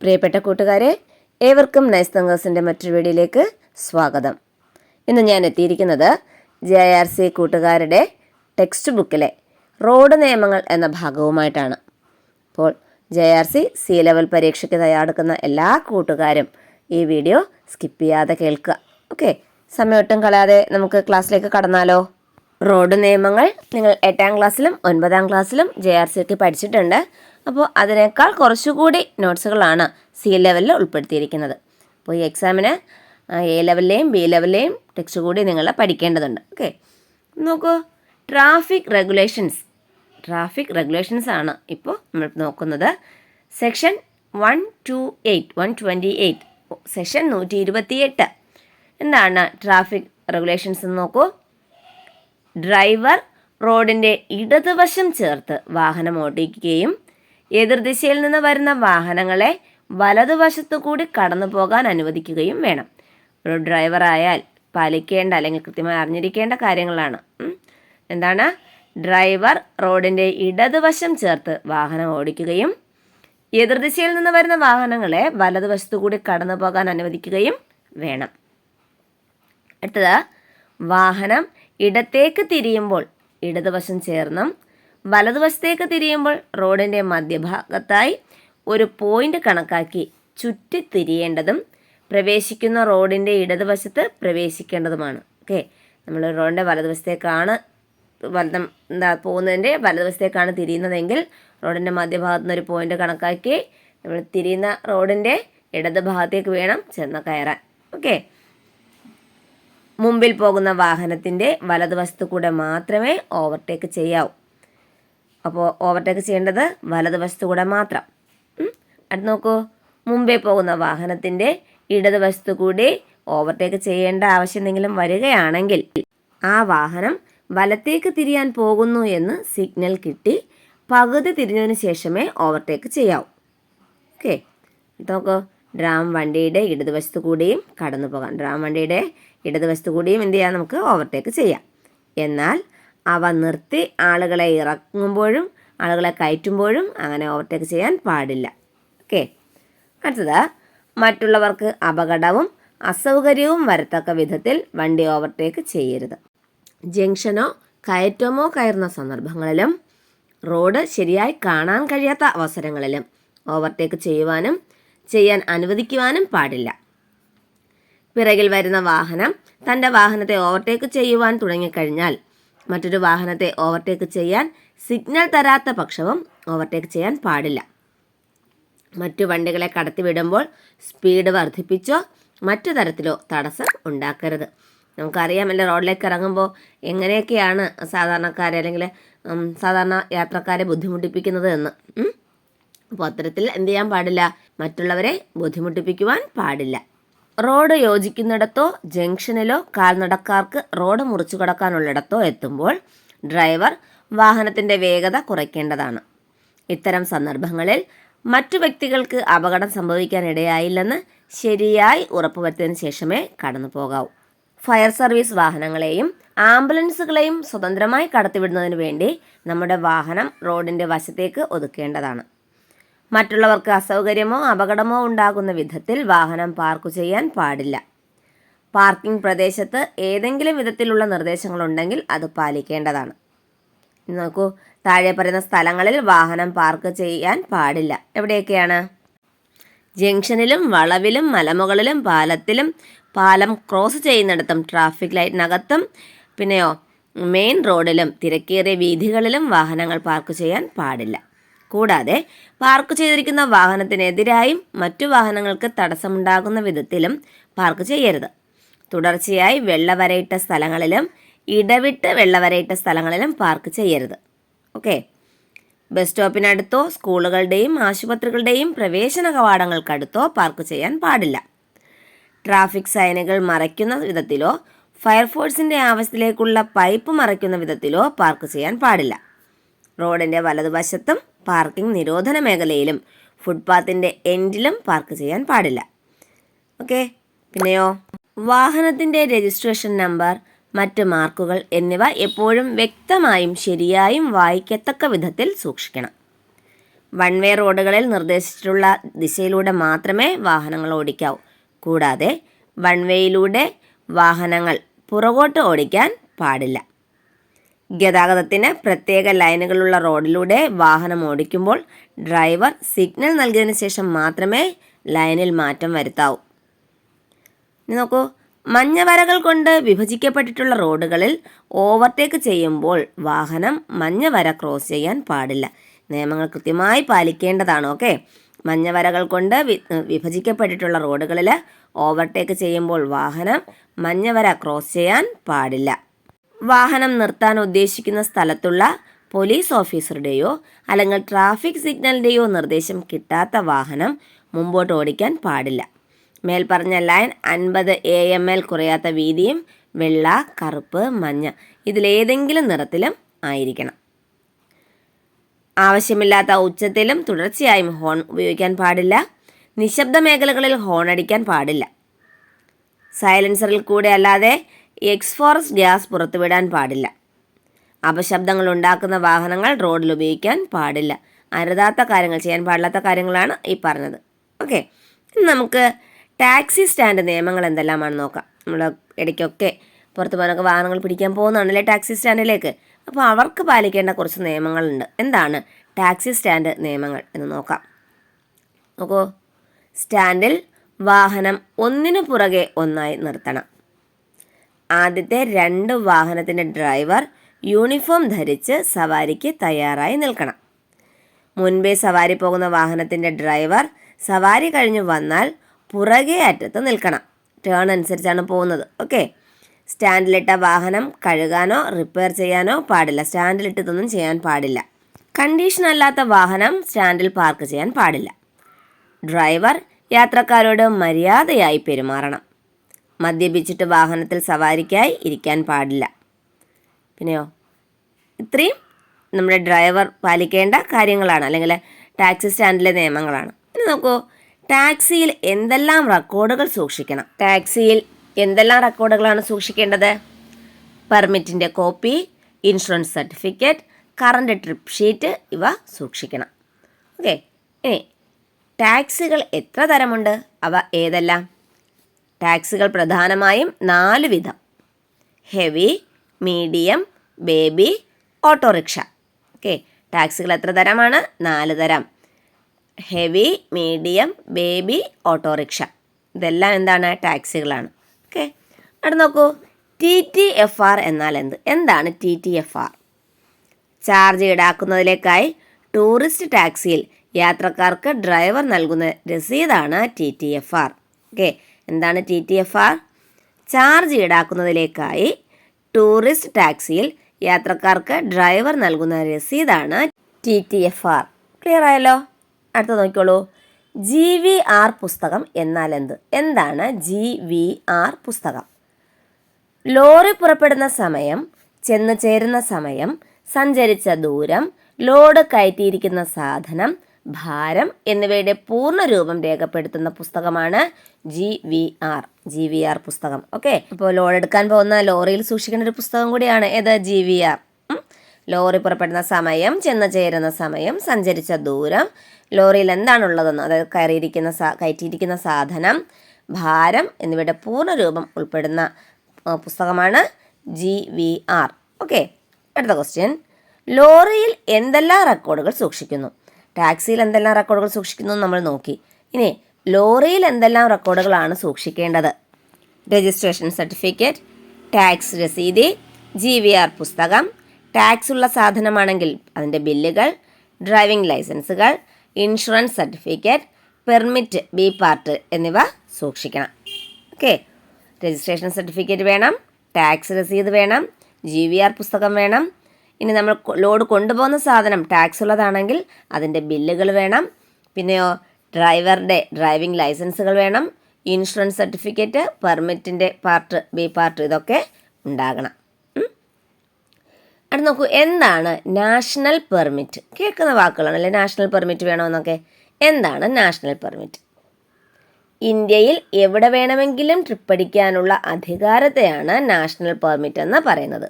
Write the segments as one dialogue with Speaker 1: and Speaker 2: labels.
Speaker 1: പ്രിയപ്പെട്ട കൂട്ടുകാരെ ഏവർക്കും നൈസ് തങ്കേഴ്സിന്റെ മറ്റൊരു വീഡിയോയിലേക്ക് സ്വാഗതം. ഇന്ന് ഞാൻ എത്തിയിരിക്കുന്നത് ജെ ആർ സി കൂട്ടുകാരുടെ ടെക്സ്റ്റ് ബുക്കിലെ റോഡ് നിയമങ്ങൾ എന്ന ഭാഗവുമായിട്ടാണ്. അപ്പോൾ J R C C level പരീക്ഷയ്ക്ക് തയ്യാറെടുക്കുന്ന എല്ലാ കൂട്ടുകാരും ഈ വീഡിയോ സ്കിപ്പ് ചെയ്യാതെ കേൾക്കുക. ഓക്കെ സമയമൊട്ടും കളയാതെ നമുക്ക് ക്ലാസ്സിലേക്ക് കടന്നാലോ? റോഡ് നിയമങ്ങൾ നിങ്ങൾ എട്ടാം ക്ലാസ്സിലും ഒൻപതാം ക്ലാസ്സിലും ജെ ആർ സിക്ക് പഠിച്ചിട്ടുണ്ട്. അപ്പോൾ അതിനേക്കാൾ കുറച്ചുകൂടി നോട്ട്സുകളാണ് സി ലെവലിൽ ഉൾപ്പെടുത്തിയിരിക്കുന്നത്. അപ്പോൾ ഈ എക്സാമിന് എ ലെവലിലെയും ബി ലെവലിലെയും ടെക്സ്റ്റ് കൂടി നിങ്ങൾ പഠിക്കേണ്ടതുണ്ട്. ഓക്കെ. നോക്കൂ. Traffic regulations. ട്രാഫിക് റെഗുലേഷൻസ് ആണ് ഇപ്പോൾ നമ്മൾ നോക്കുന്നത്. Section one two eight one twenty eight section നൂറ്റി ഇരുപത്തിയെട്ട്. എന്താണ് ട്രാഫിക് റെഗുലേഷൻസ് എന്ന് നോക്കൂ. ഡ്രൈവർ റോഡിന്റെ ഇടതുവശം ചേർത്ത് വാഹനം ഓടിക്കുകയും എതിർദിശയിൽ നിന്ന് വരുന്ന വാഹനങ്ങളെ വലതുവശത്തു കൂടി കടന്നു പോകാൻ അനുവദിക്കുകയും വേണം. ഒരു ഡ്രൈവർ ആയാൽ പാലിക്കേണ്ട അല്ലെങ്കിൽ കൃത്യമായി അറിഞ്ഞിരിക്കേണ്ട കാര്യങ്ങളാണ്. എന്താണ്? ഡ്രൈവർ റോഡിന്റെ ഇടതുവശം ചേർത്ത് വാഹനം ഓടിക്കുകയും എതിർദിശയിൽ നിന്ന് വരുന്ന വാഹനങ്ങളെ വലതുവശത്തു കൂടി കടന്നു പോകാൻ അനുവദിക്കുകയും വേണം. അടുത്തത് വാഹനം ഇടത്തേക്ക് തിരിയുമ്പോൾ ഇടതുവശം ചേർന്നും വലതുവശത്തേക്ക് തിരിയുമ്പോൾ റോഡിന്റെ മധ്യഭാഗത്തായി ഒരു പോയിന്റ് കണക്കാക്കി ചുറ്റി തിരിയേണ്ടതും പ്രവേശിക്കുന്ന റോഡിന്റെ ഇടതുവശത്ത് പ്രവേശിക്കേണ്ടതുമാണ്. ഓക്കെ? നമ്മൾ റോഡിന്റെ വലതുവശത്തേക്കാണ് വലതം എന്താ പോകുന്നതിന്റെ വലതുവശത്തേക്കാണ് തിരിയുന്നതെങ്കിൽ റോഡിന്റെ മധ്യഭാഗത്തു നിന്ന് ഒരു പോയിന്റ് കണക്കാക്കി നമ്മൾ തിരിയുന്ന റോഡിന്റെ ഇടത് ഭാഗത്തേക്ക് വേണം ചെന്ന് കയറാൻ. ഓക്കെ? മുമ്പിൽ പോകുന്ന വാഹനത്തിന്റെ വലതുവശത്തു കൂടെ മാത്രമേ ഓവർടേക്ക് ചെയ്യാവൂ. അപ്പോൾ ഓവർടേക്ക് ചെയ്യേണ്ടത് വലതുവശത്തു കൂടെ മാത്രം. അടുത്ത് നോക്കൂ. മുമ്പേ പോകുന്ന വാഹനത്തിന്റെ ഇടതുവശത്തു കൂടി ഓവർടേക്ക് ചെയ്യേണ്ട ആവശ്യം എന്തെങ്കിലും വരികയാണെങ്കിൽ ആ വാഹനം വലത്തേക്ക് തിരിയാൻ പോകുന്നു എന്ന് സിഗ്നൽ കിട്ടി പകുതി തിരിഞ്ഞതിന് ശേഷമേ ഓവർടേക്ക് ചെയ്യാവൂ. ഓക്കെ നോക്കൂ. ഡ്രാം വണ്ടിയുടെ ഇടതുവശത്ത് കൂടിയും കടന്നു പോകാം ഡ്രാം വണ്ടിയുടെ ഇടതുവശത്ത് കൂടിയും എന്ത് ചെയ്യാം? നമുക്ക് ഓവർടേക്ക് ചെയ്യാം. എന്നാൽ അവ നിർത്തി ആളുകളെ ഇറങ്ങുമ്പോഴും ആളുകളെ കയറ്റുമ്പോഴും അങ്ങനെ ഓവർടേക്ക് ചെയ്യാൻ പാടില്ല. ഓക്കെ അടുത്തത് മറ്റുള്ളവർക്ക് അപകടവും അസൗകര്യവും വരത്തക്ക വിധത്തിൽ വണ്ടി ഓവർടേക്ക് ചെയ്യരുത്. ജംഗ്ഷനോ കയറ്റമോ കയറുന്ന സന്ദർഭങ്ങളിലും റോഡ് ശരിയായി കാണാൻ കഴിയാത്ത അവസരങ്ങളിലും ഓവർടേക്ക് ചെയ്യുവാനും ചെയ്യാൻ അനുവദിക്കുവാനും പാടില്ല. പിറകിൽ വരുന്ന വാഹനം തന്റെ വാഹനത്തെ ഓവർടേക്ക് ചെയ്യുവാൻ തുടങ്ങിക്കഴിഞ്ഞാൽ മറ്റൊരു വാഹനത്തെ ഓവർടേക്ക് ചെയ്യാൻ സിഗ്നൽ തരാത്ത പക്ഷവും ഓവർടേക്ക് ചെയ്യാൻ പാടില്ല. മറ്റു വണ്ടികളെ കടത്തിവിടുമ്പോൾ സ്പീഡ് വർദ്ധിപ്പിച്ചോ മറ്റു തരത്തിലോ തടസ്സം ഉണ്ടാക്കരുത്. നമുക്കറിയാമല്ലോ റോഡിലേക്ക് ഇറങ്ങുമ്പോൾ എങ്ങനെയൊക്കെയാണ് സാധാരണക്കാരെ അല്ലെങ്കിൽ സാധാരണ യാത്രക്കാരെ ബുദ്ധിമുട്ടിപ്പിക്കുന്നത് എന്ന്. അപ്പോൾ അത്തരത്തിൽ എന്ത് ചെയ്യാൻ പാടില്ല? മറ്റുള്ളവരെ ബുദ്ധിമുട്ടിപ്പിക്കുവാൻ പാടില്ല. റോഡ് യോജിക്കുന്നിടത്തോ ജംഗ്ഷനിലോ കാൽനടക്കാർക്ക് റോഡ് മുറിച്ചു കടക്കാനുള്ളിടത്തോ എത്തുമ്പോൾ ഡ്രൈവർ വാഹനത്തിന്റെ വേഗത കുറയ്ക്കേണ്ടതാണ്. ഇത്തരം സന്ദർഭങ്ങളിൽ മറ്റു വ്യക്തികൾക്ക് അപകടം സംഭവിക്കാനിടയായില്ലെന്ന് ശരിയായി ഉറപ്പുവരുത്തിയതിനു ശേഷമേ കടന്നു പോകാവൂ. ഫയർ സർവീസ് വാഹനങ്ങളെയും ആംബുലൻസുകളെയും സ്വതന്ത്രമായി കടത്തിവിടുന്നതിന് വേണ്ടി നമ്മുടെ വാഹനം റോഡിന്റെ വശത്തേക്ക് ഒതുക്കേണ്ടതാണ്. മറ്റുള്ളവർക്ക് അസൗകര്യമോ അപകടമോ ഉണ്ടാകുന്ന വിധത്തിൽ വാഹനം പാർക്ക് ചെയ്യാൻ പാടില്ല. പാർക്കിംഗ് പ്രദേശത്ത് ഏതെങ്കിലും വിധത്തിലുള്ള നിർദ്ദേശങ്ങളുണ്ടെങ്കിൽ അത് പാലിക്കേണ്ടതാണ്. നോക്കൂ താഴെ പറയുന്ന സ്ഥലങ്ങളിൽ വാഹനം പാർക്ക് ചെയ്യാൻ പാടില്ല. എവിടെയൊക്കെയാണ്? ജംഗ്ഷനിലും വളവിലും മലമുകളിലും പാലത്തിലും പാലം ക്രോസ് ചെയ്യുന്നിടത്തും ട്രാഫിക് ലൈറ്റിനകത്തും പിന്നെയോ മെയിൻ റോഡിലും തിരക്കേറിയ വീഥികളിലും വാഹനങ്ങൾ പാർക്ക് ചെയ്യാൻ പാടില്ല. കൂടാതെ പാർക്ക് ചെയ്തിരിക്കുന്ന വാഹനത്തിനെതിരായും മറ്റു വാഹനങ്ങൾക്ക് തടസ്സമുണ്ടാകുന്ന വിധത്തിലും പാർക്ക് ചെയ്യരുത്. തുടർച്ചയായി വെള്ളവരയിട്ട സ്ഥലങ്ങളിലും ഇടവിട്ട് വെള്ളവരയിട്ട സ്ഥലങ്ങളിലും പാർക്ക് ചെയ്യരുത്. ഓക്കെ? ബസ് സ്റ്റോപ്പിനടുത്തോ സ്കൂളുകളുടെയും ആശുപത്രികളുടെയും പ്രവേശന കവാടങ്ങൾക്കടുത്തോ പാർക്ക് ചെയ്യാൻ പാടില്ല. ട്രാഫിക് സൈനുകൾ മറയ്ക്കുന്ന വിധത്തിലോ ഫയർഫോഴ്സിന്റെ ആവശ്യത്തിലേക്കുള്ള പൈപ്പ് മറയ്ക്കുന്ന വിധത്തിലോ പാർക്ക് ചെയ്യാൻ പാടില്ല. റോഡിന്റെ വലതുവശത്തും പാർക്കിംഗ് നിരോധന മേഖലയിലും ഫുട്പാത്തിന്റെ എൻഡിലും പാർക്ക് ചെയ്യാൻ പാടില്ല. ഓക്കെ പിന്നെയോ? വാഹനത്തിന്റെ രജിസ്ട്രേഷൻ നമ്പർ മറ്റ് മാർക്കുകൾ എന്നിവ എപ്പോഴും വ്യക്തമായും ശരിയായും വായിക്കത്തക്ക വിധത്തിൽ സൂക്ഷിക്കണം. വൺ വേ റോഡുകളിൽ നിർദ്ദേശിച്ചിട്ടുള്ള ദിശയിലൂടെ മാത്രമേ വാഹനങ്ങൾ ഓടിക്കാവൂ. കൂടാതെ വൺ വേയിലൂടെ വാഹനങ്ങൾ പുറകോട്ട് ഓടിക്കാൻ പാടില്ല. ഗതാഗതത്തിന് പ്രത്യേക ലൈനുകളുള്ള റോഡിലൂടെ വാഹനം ഓടിക്കുമ്പോൾ ഡ്രൈവർ സിഗ്നൽ നൽകിയതിന് ശേഷം മാത്രമേ ലൈനിൽ മാറ്റം വരുത്താവൂ. ഇനി നോക്കൂ. മഞ്ഞവരകൾ കൊണ്ട് വിഭജിക്കപ്പെട്ടിട്ടുള്ള റോഡുകളിൽ ഓവർടേക്ക് ചെയ്യുമ്പോൾ വാഹനം മഞ്ഞവര ക്രോസ് ചെയ്യാൻ പാടില്ല. നിയമങ്ങൾ കൃത്യമായി പാലിക്കേണ്ടതാണ് ഓക്കെ? മഞ്ഞവരകൾ കൊണ്ട് വിഭജിക്കപ്പെട്ടിട്ടുള്ള റോഡുകളിൽ ഓവർടേക്ക് ചെയ്യുമ്പോൾ വാഹനം മഞ്ഞവര ക്രോസ് ചെയ്യാൻ പാടില്ല. വാഹനം നിർത്താൻ ഉദ്ദേശിക്കുന്ന സ്ഥലത്തുള്ള പോലീസ് ഓഫീസറുടെയോ അല്ലെങ്കിൽ ട്രാഫിക് സിഗ്നലിന്റെയോ നിർദ്ദേശം കിട്ടാത്ത വാഹനം മുമ്പോട്ട് ഓടിക്കാൻ പാടില്ല. മേൽപ്പറഞ്ഞ ലൈൻ അൻപത് എ എം എൽ കുറയാത്ത വീതിയും വെള്ള കറുപ്പ് മഞ്ഞ ഇതിലേതെങ്കിലും നിറത്തിലും ആയിരിക്കണം. ആവശ്യമില്ലാത്ത ഉച്ചത്തിലും തുടർച്ചയായും ഹോൺ ഉപയോഗിക്കാൻ പാടില്ല. നിശബ്ദ മേഖലകളിൽ ഹോൺ അടിക്കാൻ പാടില്ല. സൈലൻസറിൽ കൂടെ അല്ലാതെ എക്സ്ഫോറസ് ഗ്യാസ് പുറത്തുവിടാൻ പാടില്ല. അപശബ്ദങ്ങൾ ഉണ്ടാക്കുന്ന വാഹനങ്ങൾ റോഡിൽ ഉപയോഗിക്കാൻ പാടില്ല. അരുതാത്ത കാര്യങ്ങൾ ചെയ്യാൻ പാടില്ലാത്ത കാര്യങ്ങളാണ് ഈ പറഞ്ഞത്. ഓക്കെ നമുക്ക് ടാക്സി സ്റ്റാൻഡ് നിയമങ്ങൾ എന്തെല്ലാമാണ് നോക്കാം. നമ്മൾ ഇടയ്ക്കൊക്കെ പുറത്ത് പോകാനൊക്കെ വാഹനങ്ങൾ പിടിക്കാൻ പോകുന്നതാണല്ലേ ടാക്സി സ്റ്റാൻഡിലേക്ക് അപ്പോൾ അവർക്ക് പാലിക്കേണ്ട കുറച്ച് നിയമങ്ങളുണ്ട്. എന്താണ് ടാക്സി സ്റ്റാൻഡ് നിയമങ്ങൾ എന്ന് നോക്കാം. നോക്കൂ. സ്റ്റാൻഡിൽ വാഹനം ഒന്നിനു പുറകെ ഒന്നായി നിർത്തണം. ആദ്യത്തെ രണ്ട് വാഹനത്തിന്റെ ഡ്രൈവർ യൂണിഫോം ധരിച്ച് സവാരിക്ക് തയ്യാറായി നിൽക്കണം. മുൻപേ സവാരി പോകുന്ന വാഹനത്തിന്റെ ഡ്രൈവർ സവാരി കഴിഞ്ഞ് വന്നാൽ പുറകെ അറ്റത്ത് നിൽക്കണം. ടേൺ അനുസരിച്ചാണ് പോകുന്നത്. ഓക്കെ സ്റ്റാൻഡിലിട്ട വാഹനം കഴുകാനോ റിപ്പയർ ചെയ്യാനോ പാടില്ല. സ്റ്റാൻഡിലിട്ടതൊന്നും ചെയ്യാൻ പാടില്ല. കണ്ടീഷൻ അല്ലാത്ത വാഹനം സ്റ്റാൻഡിൽ പാർക്ക് ചെയ്യാൻ പാടില്ല. ഡ്രൈവർ യാത്രക്കാരോട് മര്യാദയായി പെരുമാറണം. മദ്യപിച്ചിട്ട് വാഹനത്തിൽ സവാരിക്കായി ഇരിക്കാൻ പാടില്ല. പിന്നെയോ? ഇത്രയും നമ്മുടെ ഡ്രൈവർ പാലിക്കേണ്ട കാര്യങ്ങളാണ്. അല്ലെങ്കിൽ ടാക്സി സ്റ്റാൻഡിലെ നിയമങ്ങളാണ്. ഇനി നോക്കൂ ടാക്സിയിൽ എന്തെല്ലാം റെക്കോർഡുകൾ സൂക്ഷിക്കണം? ടാക്സിയിൽ എന്തെല്ലാം റെക്കോർഡുകളാണ് സൂക്ഷിക്കേണ്ടത്? പെർമിറ്റിന്റെ copy insurance certificate current trip sheet ഇവ സൂക്ഷിക്കണം. ഓക്കെ ഇനി ടാക്സികൾ എത്ര തരമുണ്ട്? അവ ഏതെല്ലാം? ടാക്സികൾ പ്രധാനമായും നാല് വിധം. Heavy medium baby auto rickshaw. Okay ടാക്സികൾ എത്ര തരമാണ്? നാല് തരം. Heavy medium baby auto rickshaw. ഇതെല്ലാം എന്താണ്? ടാക്സികളാണ്. ഓക്കെ അവിടെ നോക്കൂ. ടി ടി എഫ് ആർ എന്നാൽ എന്ത്? എന്താണ് T T F R? Charge ഈടാക്കുന്നതിലേക്കായി tourist ടാക്സിയിൽ യാത്രക്കാർക്ക് ഡ്രൈവർ നൽകുന്ന രസീതാണ് T T F R. Okay എന്താണ് T T F R charge ഈടാക്കുന്നതിലേക്കായി tourist ടാക്സിയിൽ യാത്രക്കാർക്ക് ഡ്രൈവർ നൽകുന്ന രസീതാണ് T T F R. Clear ആയല്ലോ? അടുത്ത നോക്കിക്കോളൂ. ജി വി ആർ പുസ്തകം എന്നാൽ എന്ത്? എന്താണ് ജി വി ആർ പുസ്തകം? ലോറി പുറപ്പെടുന്ന സമയം ചെന്ന് ചേരുന്ന സമയം സഞ്ചരിച്ച ദൂരം ലോഡ് കയറ്റിയിരിക്കുന്ന സാധനം ഭാരം എന്നിവയുടെ പൂർണ രൂപം രേഖപ്പെടുത്തുന്ന പുസ്തകമാണ് G V R G V R പുസ്തകം. ഓക്കെ അപ്പോൾ ലോഡ് എടുക്കാൻ പോകുന്ന ലോറിയിൽ സൂക്ഷിക്കുന്ന ഒരു പുസ്തകം കൂടിയാണ്. ഏത് ജി വി ആർ ലോറി പുറപ്പെടുന്ന സമയം ചെന്ന് ചേരുന്ന സമയം സഞ്ചരിച്ച ദൂരം ലോറിയിൽ എന്താണുള്ളതെന്ന് അതായത് കയറിയിരിക്കുന്ന സാ കയറ്റിയിരിക്കുന്ന സാധനം ഭാരം എന്നിവയുടെ പൂർണ രൂപം ഉൾപ്പെടുന്ന പുസ്തകമാണ് ജി വി ആർ ഓക്കെ അടുത്ത ക്വസ്റ്റ്യൻ ലോറിയിൽ എന്തെല്ലാം റെക്കോർഡുകൾ സൂക്ഷിക്കുന്നു? ടാക്സിയിൽ എന്തെല്ലാം റെക്കോർഡുകൾ സൂക്ഷിക്കുന്നു നമ്മൾ നോക്കി. ഇനി ലോറിയിൽ എന്തെല്ലാം റെക്കോർഡുകളാണ് സൂക്ഷിക്കേണ്ടത്? രജിസ്ട്രേഷൻ സർട്ടിഫിക്കറ്റ് ടാക്സ് രസീതി ജി വി ആർ പുസ്തകം ടാക്സ് ഉള്ള സാധനമാണെങ്കിൽ അതിന്റെ ബില്ലുകൾ driving licences insurance certificate permit B part എന്നിവ സൂക്ഷിക്കണം. ഓക്കെ. രജിസ്ട്രേഷൻ സർട്ടിഫിക്കറ്റ് വേണം ടാക്സ് രസീത് വേണം ജി വി ആർ പുസ്തകം വേണം ഇനി നമ്മൾ ലോഡ് കൊണ്ടുപോകുന്ന സാധനം ടാക്സ് ഉള്ളതാണെങ്കിൽ അതിന്റെ ബില്ലുകൾ വേണം. പിന്നെയോ ഡ്രൈവറുടെ ഡ്രൈവിംഗ് ലൈസൻസുകൾ വേണം. ഇൻഷുറൻസ് സർട്ടിഫിക്കറ്റ് പെർമിറ്റിന്റെ പാർട്ട് ബി പാർട്ട് ഇതൊക്കെ ഉണ്ടാകണം. അടുത്ത് നോക്കൂ എന്താണ് നാഷണൽ പെർമിറ്റ്? കേൾക്കുന്ന വാക്കുകളാണ് അല്ലേ നാഷണൽ പെർമിറ്റ് വേണമെന്നൊക്കെ? എന്താണ് നാഷണൽ പെർമിറ്റ്? ഇന്ത്യയിൽ എവിടെ വേണമെങ്കിലും ട്രിപ്പടിക്കാനുള്ള അധികാരത്തെയാണ് നാഷണൽ പെർമിറ്റ് എന്ന് പറയുന്നത്.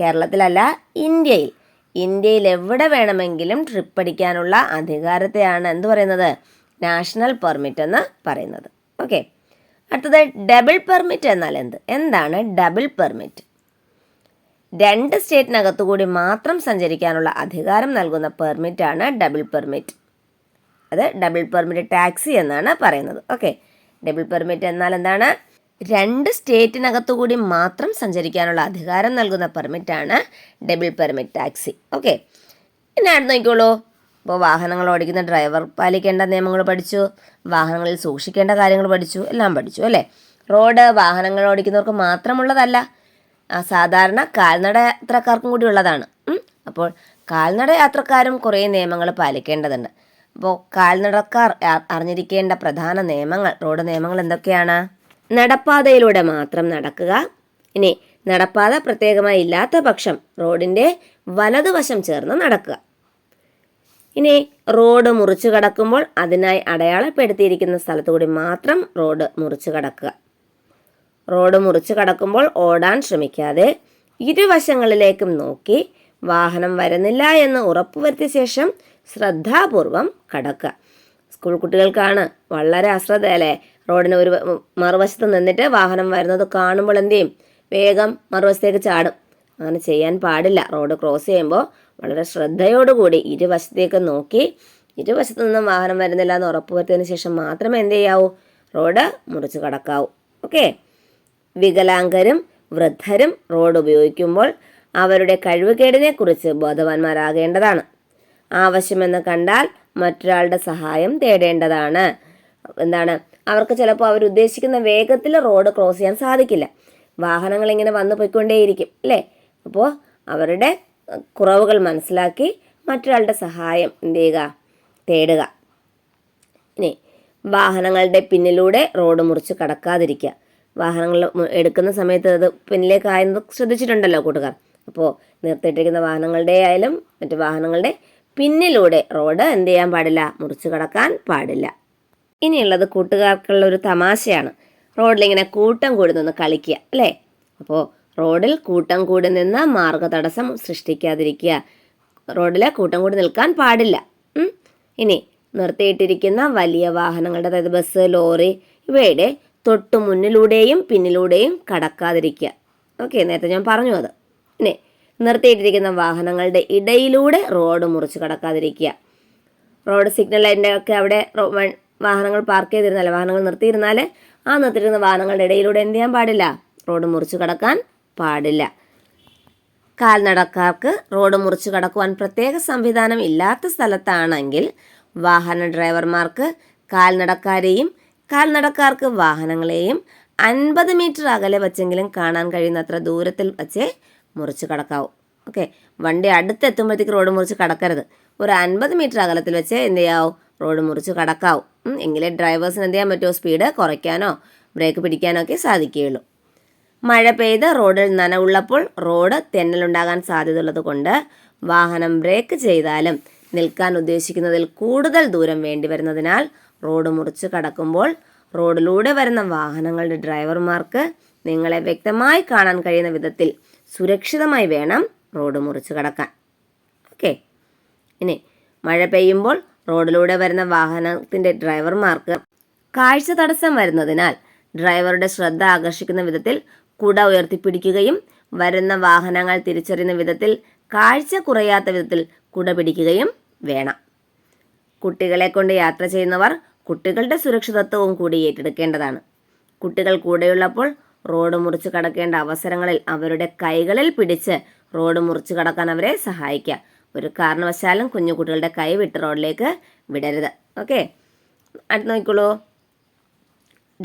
Speaker 1: കേരളത്തിലല്ല ഇന്ത്യയിൽ. ഇന്ത്യയിൽ എവിടെ വേണമെങ്കിലും ട്രിപ്പ് അടിക്കാനുള്ള അധികാരത്തെയാണ് എന്ത് പറയുന്നത്? നാഷണൽ പെർമിറ്റ് എന്ന് പറയുന്നത്. ഓക്കെ അടുത്തത് ഡബിൾ പെർമിറ്റ് എന്നാൽ എന്ത്? എന്താണ് ഡബിൾ പെർമിറ്റ് രണ്ട് സ്റ്റേറ്റിനകത്തു കൂടി മാത്രം സഞ്ചരിക്കാനുള്ള അധികാരം നൽകുന്ന പെർമിറ്റാണ് ഡബിൾ പെർമിറ്റ് അത് ഡബിൾ പെർമിറ്റ് ടാക്സി എന്നാണ് പറയുന്നത്. ഓക്കെ ഡബിൾ പെർമിറ്റ് എന്നാൽ എന്താണ്? രണ്ട് സ്റ്റേറ്റിനകത്തു കൂടി മാത്രം സഞ്ചരിക്കാനുള്ള അധികാരം നൽകുന്ന പെർമിറ്റാണ് ഡബിൾ പെർമിറ്റ് ടാക്സി. ഓക്കെ. ഇനി അടുത്ത് നോക്കിക്കോളൂ. ഇപ്പോൾ വാഹനങ്ങൾ ഓടിക്കുന്ന ഡ്രൈവർ പാലിക്കേണ്ട നിയമങ്ങൾ പഠിച്ചു വാഹനങ്ങളിൽ സൂക്ഷിക്കേണ്ട കാര്യങ്ങൾ പഠിച്ചു എല്ലാം പഠിച്ചു അല്ലേ? റോഡ് വാഹനങ്ങൾ ഓടിക്കുന്നവർക്ക് മാത്രമുള്ളതല്ല സാധാരണ കാൽനട യാത്രക്കാർക്കും കൂടി ഉള്ളതാണ്. അപ്പോൾ കാൽനട യാത്രക്കാരും കുറേ നിയമങ്ങൾ പാലിക്കേണ്ടതുണ്ട്. അപ്പോൾ കാൽനടക്കാർ അറിഞ്ഞിരിക്കേണ്ട പ്രധാന നിയമങ്ങൾ റോഡ് നിയമങ്ങൾ എന്തൊക്കെയാണ്? നടപ്പാതയിലൂടെ മാത്രം നടക്കുക. ഇനി നടപ്പാത പ്രത്യേകമായി ഇല്ലാത്ത പക്ഷം റോഡിന്റെ വലതുവശം ചേർന്ന് നടക്കുക. ഇനി റോഡ് മുറിച്ചു കടക്കുമ്പോൾ അതിനായി അടയാളപ്പെടുത്തിയിരിക്കുന്ന സ്ഥലത്തുകൂടി മാത്രം റോഡ് മുറിച്ചു കടക്കുക. റോഡ് മുറിച്ചു കടക്കുമ്പോൾ ഓടാൻ ശ്രമിക്കാതെ ഇരുവശങ്ങളിലേക്കും നോക്കി വാഹനം വരുന്നില്ല എന്ന് ഉറപ്പുവരുത്തിയ ശേഷം ശ്രദ്ധാപൂർവം കടക്കുക. സ്കൂൾ കുട്ടികൾക്കാണ് വളരെ അശ്രദ്ധ അല്ലേ റോഡിന് ഒരു മറുവശത്ത് നിന്നിട്ട് വാഹനം വരുന്നത് കാണുമ്പോൾ എന്ത് ചെയ്യും? വേഗം മറുവശത്തേക്ക് ചാടും. അങ്ങനെ ചെയ്യാൻ പാടില്ല. റോഡ് ക്രോസ് ചെയ്യുമ്പോൾ വളരെ ശ്രദ്ധയോടുകൂടി ഇരുവശത്തേക്ക് നോക്കി ഇരുവശത്തു നിന്നും വാഹനം വരുന്നില്ല എന്ന് ഉറപ്പുവരുത്തിയതിന് ശേഷം മാത്രമേ എന്ത് ചെയ്യാവൂ? റോഡ് മുറിച്ച് കടക്കാവൂ. ഓക്കെ? വികലാംഗരും വൃദ്ധരും റോഡ് ഉപയോഗിക്കുമ്പോൾ അവരുടെ കഴിവുകേടിനെക്കുറിച്ച് ബോധവാന്മാരാകേണ്ടതാണ്. ആവശ്യമെന്ന് കണ്ടാൽ മറ്റൊരാളുടെ സഹായം തേടേണ്ടതാണ്. എന്താണ് അവർക്ക് ചിലപ്പോൾ അവർ ഉദ്ദേശിക്കുന്ന വേഗത്തിൽ റോഡ് ക്രോസ് ചെയ്യാൻ സാധിക്കില്ല. വാഹനങ്ങൾ ഇങ്ങനെ വന്നു പോയിക്കൊണ്ടേയിരിക്കും അല്ലേ? അപ്പോൾ അവരുടെ കുറവുകൾ മനസ്സിലാക്കി മറ്റൊരാളുടെ സഹായം എന്ത് ചെയ്യുക? തേടുക. ഇനി വാഹനങ്ങളുടെ പിന്നിലൂടെ റോഡ് മുറിച്ച് കടക്കാതിരിക്കുക. വാഹനങ്ങൾ എടുക്കുന്ന സമയത്ത് അത് പിന്നിലേക്ക് ആയെന്ന് ശ്രദ്ധിച്ചിട്ടുണ്ടല്ലോ കൂട്ടുകാർ. അപ്പോൾ നിർത്തിയിട്ടിരിക്കുന്ന വാഹനങ്ങളുടെ ആയാലും മറ്റു വാഹനങ്ങളുടെ പിന്നിലൂടെ റോഡ് എന്ത് ചെയ്യാൻ പാടില്ല? മുറിച്ച് കടക്കാൻ പാടില്ല. ഇനിയുള്ളത് കൂട്ടുകാർക്കുള്ള ഒരു തമാശയാണ്. റോഡിൽ ഇങ്ങനെ കൂട്ടം കൂടി നിന്ന് കളിക്കുക അല്ലേ? അപ്പോൾ റോഡിൽ കൂട്ടം കൂടി നിന്ന് മാർഗ തടസ്സം സൃഷ്ടിക്കാതിരിക്കുക. റോഡിൽ കൂട്ടം കൂടി നിൽക്കാൻ പാടില്ല. ഇനി നിർത്തിയിട്ടിരിക്കുന്ന വലിയ വാഹനങ്ങളുടെ അതായത് ബസ് ലോറി ഇവയുടെ തൊട്ടു മുന്നിലൂടെയും പിന്നിലൂടെയും കടക്കാതിരിക്കുക. ഓക്കെ നേരത്തെ ഞാൻ പറഞ്ഞു അത്. ഇനി നിർത്തിയിട്ടിരിക്കുന്ന വാഹനങ്ങളുടെ ഇടയിലൂടെ റോഡ് മുറിച്ച് കടക്കാതിരിക്കുക. റോഡ് സിഗ്നൽ ലൈന്റെ ഒക്കെ അവിടെ വാഹനങ്ങൾ പാർക്ക് ചെയ്തിരുന്നാൽ വാഹനങ്ങൾ നിർത്തിയിരുന്നാൽ ആ നിർത്തിയിരുന്ന വാഹനങ്ങളുടെ ഇടയിലൂടെ എന്ത് ചെയ്യാൻ പാടില്ല? റോഡ് മുറിച്ചു കടക്കാൻ പാടില്ല. കാൽനടക്കാർക്ക് റോഡ് മുറിച്ചു കടക്കുവാൻ പ്രത്യേക സംവിധാനം ഇല്ലാത്ത സ്ഥലത്താണെങ്കിൽ വാഹന ഡ്രൈവർമാർക്ക് കാൽനടക്കാരെയും കാൽനടക്കാർക്ക് വാഹനങ്ങളെയും അൻപത് മീറ്റർ അകലെ വച്ചെങ്കിലും കാണാൻ കഴിയുന്നത്ര ദൂരത്തിൽ വച്ചേ മുറിച്ച് കടക്കാവൂ. ഓക്കെ? വണ്ടി അടുത്തെത്തുമ്പോഴത്തേക്ക് റോഡ് മുറിച്ച് കടക്കരുത്. ഒരു അൻപത് മീറ്റർ അകലത്തിൽ വെച്ച് എന്ത് ചെയ്യാവൂ? റോഡ് മുറിച്ച് കടക്കാവും. എങ്കിലേ ഡ്രൈവേഴ്സിന് എന്ത് ചെയ്യാൻ പറ്റുമോ സ്പീഡ് കുറയ്ക്കാനോ ബ്രേക്ക് പിടിക്കാനോ ഒക്കെ സാധിക്കുകയുള്ളൂ. മഴ പെയ്ത് റോഡിൽ നനവുള്ളപ്പോൾ റോഡ് തെന്നലുണ്ടാകാൻ സാധ്യതയുള്ളത് കൊണ്ട് വാഹനം ബ്രേക്ക് ചെയ്താലും നിൽക്കാൻ ഉദ്ദേശിക്കുന്നതിൽ കൂടുതൽ ദൂരം വേണ്ടി വരുന്നതിനാൽ റോഡ് മുറിച്ച് കടക്കുമ്പോൾ റോഡിലൂടെ വരുന്ന വാഹനങ്ങളുടെ ഡ്രൈവർമാർക്ക് നിങ്ങളെ വ്യക്തമായി കാണാൻ കഴിയുന്ന വിധത്തിൽ സുരക്ഷിതമായി വേണം റോഡ് മുറിച്ച് കടക്കാൻ. ഓക്കെ. ഇനി മഴ പെയ്യുമ്പോൾ റോഡിലൂടെ വരുന്ന വാഹനത്തിന്റെ ഡ്രൈവർമാർക്ക് കാഴ്ച തടസ്സം വരുന്നതിനാൽ ഡ്രൈവറുടെ ശ്രദ്ധ ആകർഷിക്കുന്ന വിധത്തിൽ കുട ഉയർത്തിപ്പിടിക്കുകയും വരുന്ന വാഹനങ്ങൾ തിരിച്ചറിയുന്ന വിധത്തിൽ കാഴ്ച കുറയാത്ത വിധത്തിൽ കുട പിടിക്കുകയും വേണം. കുട്ടികളെ കൊണ്ട് യാത്ര ചെയ്യുന്നവർ കുട്ടികളുടെ സുരക്ഷിതത്വവും കൂടി ഏറ്റെടുക്കേണ്ടതാണ്. കുട്ടികൾ കൂടെയുള്ളപ്പോൾ റോഡ് മുറിച്ച് കടക്കേണ്ട അവസരങ്ങളിൽ അവരുടെ കൈകളിൽ പിടിച്ച് റോഡ് മുറിച്ച് കടക്കാൻ അവരെ സഹായിക്കുക. ഒരു കാരണവശാലും കുഞ്ഞു കുട്ടികളുടെ കൈ വിട്ട് റോഡിലേക്ക് വിടരുത്. ഓക്കെ? അടുത്ത് നോക്കിക്കോളൂ.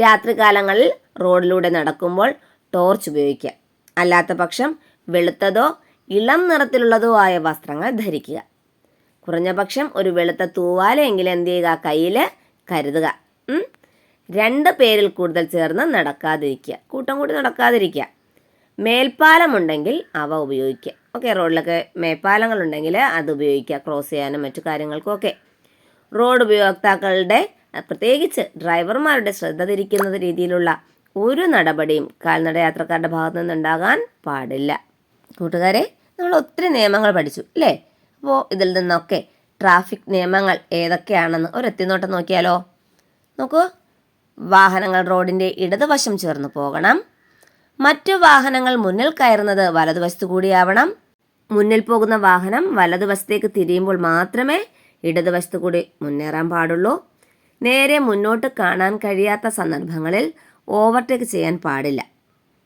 Speaker 1: രാത്രികാലങ്ങളിൽ റോഡിലൂടെ നടക്കുമ്പോൾ ടോർച്ച് ഉപയോഗിക്കുക. അല്ലാത്ത പക്ഷം വെളുത്തതോ ഇളം നിറത്തിലുള്ളതോ ആയ വസ്ത്രങ്ങൾ ധരിക്കുക. കുറഞ്ഞ പക്ഷം ഒരു വെളുത്ത തൂവാലയെങ്കിലും എന്ത് ചെയ്യുക? കയ്യിൽ കരുതുക. രണ്ട് പേരിൽ കൂടുതൽ ചേർന്ന് നടക്കാതിരിക്കുക. കൂട്ടം കൂടി നടക്കാതിരിക്കുക. മേൽപ്പാലമുണ്ടെങ്കിൽ അവ ഉപയോഗിക്കുക. ഓക്കെ റോഡിലൊക്കെ മേപ്പാലങ്ങളുണ്ടെങ്കിൽ അത് ഉപയോഗിക്കുക ക്രോസ് ചെയ്യാനും മറ്റു കാര്യങ്ങൾക്കും ഒക്കെ. റോഡ് ഉപയോക്താക്കളുടെ പ്രത്യേകിച്ച് ഡ്രൈവർമാരുടെ ശ്രദ്ധ തിരിക്കുന്ന രീതിയിലുള്ള ഒരു നടപടിയും കാൽനട യാത്രക്കാരുടെ ഭാഗത്തു നിന്നുണ്ടാകാൻ പാടില്ല. കൂട്ടുകാരെ നമ്മൾ ഒത്തിരി നിയമങ്ങൾ പഠിച്ചു അല്ലേ? അപ്പോൾ ഇതിൽ നിന്നൊക്കെ ട്രാഫിക് നിയമങ്ങൾ ഏതൊക്കെയാണെന്ന് ഒരു എത്തിനോട്ടം നോക്കിയാലോ? നോക്കൂ. വാഹനങ്ങൾ റോഡിന്റെ ഇടതുവശം ചേർന്ന് പോകണം. മറ്റു വാഹനങ്ങൾ മുന്നിൽ കയറുന്നത് വലതുവശത്തു കൂടിയാവണം. മുന്നിൽ പോകുന്ന വാഹനം വലതുവശത്തേക്ക് തിരിയുമ്പോൾ മാത്രമേ ഇടതുവശത്തു കൂടി മുന്നേറാൻ പാടുള്ളൂ. നേരെ മുന്നോട്ട് കാണാൻ കഴിയാത്ത സന്ദർഭങ്ങളിൽ ഓവർടേക്ക് ചെയ്യാൻ പാടില്ല.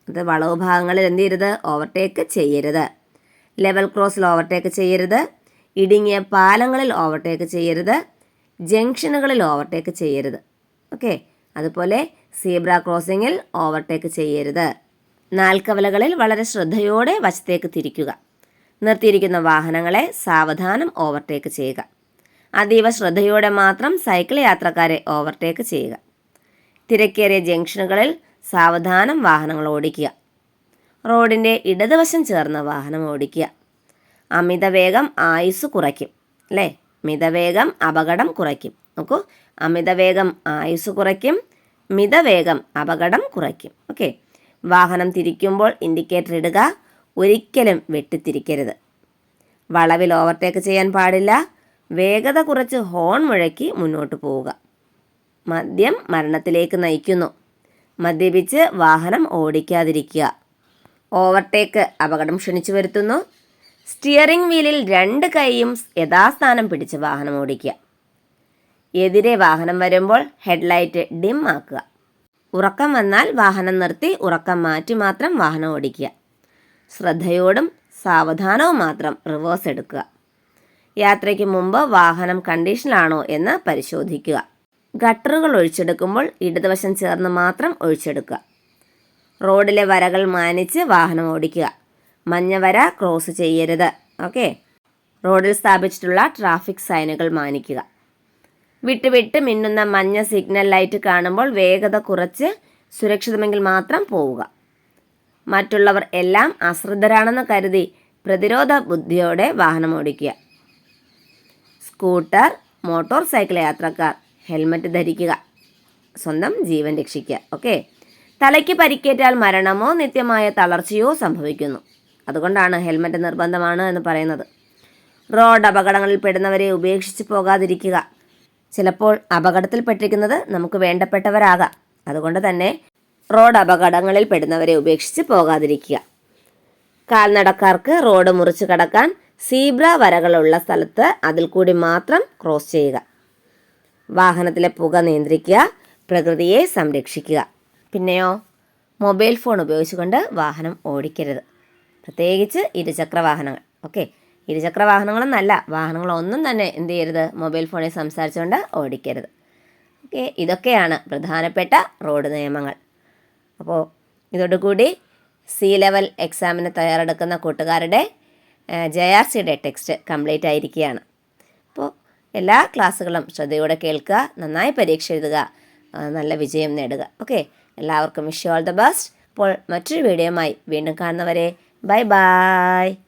Speaker 1: അത് വളവ് ഭാഗങ്ങളിൽ എന്ത് ചെയ്യരുത്? ഓവർടേക്ക് ചെയ്യരുത്. ലെവൽ ക്രോസിൽ ഓവർടേക്ക് ചെയ്യരുത്. ഇടുങ്ങിയ പാലങ്ങളിൽ ഓവർടേക്ക് ചെയ്യരുത്. ജംഗ്ഷനുകളിൽ ഓവർടേക്ക് ചെയ്യരുത്. ഓക്കെ അതുപോലെ സീബ്ര ക്രോസിങ്ങിൽ ഓവർടേക്ക് ചെയ്യരുത്. നാൽക്കവലകളിൽ വളരെ ശ്രദ്ധയോടെ വശത്തേക്ക് തിരിക്കുക. നിർത്തിയിരിക്കുന്ന വാഹനങ്ങളെ സാവധാനം ഓവർടേക്ക് ചെയ്യുക. അതീവ ശ്രദ്ധയോടെ മാത്രം സൈക്കിൾ യാത്രക്കാരെ ഓവർടേക്ക് ചെയ്യുക. തിരക്കേറിയ ജംഗ്ഷനുകളിൽ സാവധാനം വാഹനങ്ങൾ ഓടിക്കുക. റോഡിന്റെ ഇടതുവശം ചേർന്ന വാഹനം ഓടിക്കുക. അമിതവേഗം ആയുസ് കുറയ്ക്കും അല്ലേ? മിതവേഗം അപകടം കുറയ്ക്കും. നോക്കൂ അമിതവേഗം ആയുസ് കുറയ്ക്കും മിതവേഗം അപകടം കുറയ്ക്കും. ഓക്കെ. വാഹനം തിരിക്കുമ്പോൾ ഇൻഡിക്കേറ്റർ ഇടുക ഒരിക്കലും വെട്ടിത്തിരിക്കരുത്. വളവിൽ ഓവർടേക്ക് ചെയ്യാൻ പാടില്ല. വേഗത കുറച്ച് ഹോൺ മുഴക്കി മുന്നോട്ട് പോവുക. മദ്യം മരണത്തിലേക്ക് നയിക്കുന്നു. മദ്യപിച്ച് വാഹനം ഓടിക്കാതിരിക്കുക. ഓവർടേക്ക് അപകടം ക്ഷണിച്ചു വരുത്തുന്നു. സ്റ്റിയറിംഗ് വീലിൽ രണ്ട് കൈയും യഥാസ്ഥാനം പിടിച്ച് വാഹനം ഓടിക്കുക. എതിരെ വാഹനം വരുമ്പോൾ ഹെഡ്ലൈറ്റ് ഡിം ആക്കുക. ഉറക്കം വന്നാൽ വാഹനം നിർത്തി ഉറക്കം മാറ്റി മാത്രം വാഹനം ഓടിക്കുക. ശ്രദ്ധയോടും സാവധാനവും മാത്രം റിവേഴ്സ് എടുക്കുക. യാത്രയ്ക്ക് മുമ്പ് വാഹനം കണ്ടീഷനിലാണോ എന്ന് പരിശോധിക്കുക. ഗട്ടറുകൾ ഒഴിച്ചെടുക്കുമ്പോൾ ഇടതുവശം ചേർന്ന് മാത്രം ഒഴിച്ചെടുക്കുക. റോഡിലെ വരകൾ മാനിച്ച് വാഹനം ഓടിക്കുക. മഞ്ഞ വര ക്രോസ് ചെയ്യരുത്. ഓക്കെ റോഡിൽ സ്ഥാപിച്ചിട്ടുള്ള ട്രാഫിക് സൈനുകൾ മാനിക്കുക. വിട്ട് വിട്ട് മിന്നുന്ന മഞ്ഞ സിഗ്നൽ ലൈറ്റ് കാണുമ്പോൾ വേഗത കുറച്ച് സുരക്ഷിതമെങ്കിൽ മാത്രം പോവുക. മറ്റുള്ളവർ എല്ലാം അശ്രദ്ധരാണെന്ന് കരുതി പ്രതിരോധ ബുദ്ധിയോടെ വാഹനം ഓടിക്കുക സ്കൂട്ടർ മോട്ടോർ സൈക്കിൾ യാത്രക്കാർ ഹെൽമറ്റ് ധരിക്കുക. സ്വന്തം ജീവൻ രക്ഷിക്കുക ഓക്കെ? തലയ്ക്ക് പരിക്കേറ്റാൽ മരണമോ നിത്യമായ തളർച്ചയോ സംഭവിക്കുന്നു. അതുകൊണ്ടാണ് ഹെൽമറ്റ് നിർബന്ധമാണ് എന്ന് പറയുന്നത്. റോഡ് അപകടങ്ങളിൽ പെടുന്നവരെ ഉപേക്ഷിച്ച് പോകാതിരിക്കുക. ചിലപ്പോൾ അപകടത്തിൽപ്പെട്ടിരിക്കുന്നത് നമുക്ക് വേണ്ടപ്പെട്ടവരാകാം. അതുകൊണ്ട് തന്നെ റോഡ് അപകടങ്ങളിൽ പെടുന്നവരെ ഉപേക്ഷിച്ച് പോകാതിരിക്കുക. കാൽനടക്കാർക്ക് റോഡ് മുറിച്ച് കടക്കാൻ സീബ്ര വരകളുള്ള സ്ഥലത്ത് അതിൽ കൂടി മാത്രം ക്രോസ് ചെയ്യുക. വാഹനത്തിലെ പുക നിയന്ത്രിക്കുക പ്രകൃതിയെ സംരക്ഷിക്കുക. പിന്നെയോ മൊബൈൽ ഫോൺ ഉപയോഗിച്ചുകൊണ്ട് വാഹനം ഓടിക്കരുത്. പ്രത്യേകിച്ച് ഇരുചക്ര വാഹനങ്ങൾ. ഓക്കെ ഇരുചക്ര വാഹനങ്ങളൊന്നല്ല വാഹനങ്ങളൊന്നും തന്നെ എന്ത് ചെയ്യരുത് മൊബൈൽ ഫോണിൽ സംസാരിച്ചുകൊണ്ട് ഓടിക്കരുത്. ഓക്കെ ഇതൊക്കെയാണ് പ്രധാനപ്പെട്ട റോഡ് നിയമങ്ങൾ. അപ്പോൾ ഇതോടുകൂടി സി ലെവൽ എക്സാമിന് തയ്യാറെടുക്കുന്ന കൂട്ടുകാരുടെ ജെ ആർ സിയുടെ ടെക്സ്റ്റ് കംപ്ലീറ്റ് ആയിരിക്കുകയാണ്. അപ്പോൾ എല്ലാ ക്ലാസ്സുകളും ശ്രദ്ധയോടെ കേൾക്കുക നന്നായി പരീക്ഷ എഴുതുക നല്ല വിജയം നേടുക. ഓക്കെ? എല്ലാവർക്കും വിഷ് ഓൾ ദ ബെസ്റ്റ്. അപ്പോൾ മറ്റൊരു വീഡിയോയുമായി വീണ്ടും കാണുന്നവരെ ബൈ ബൈ.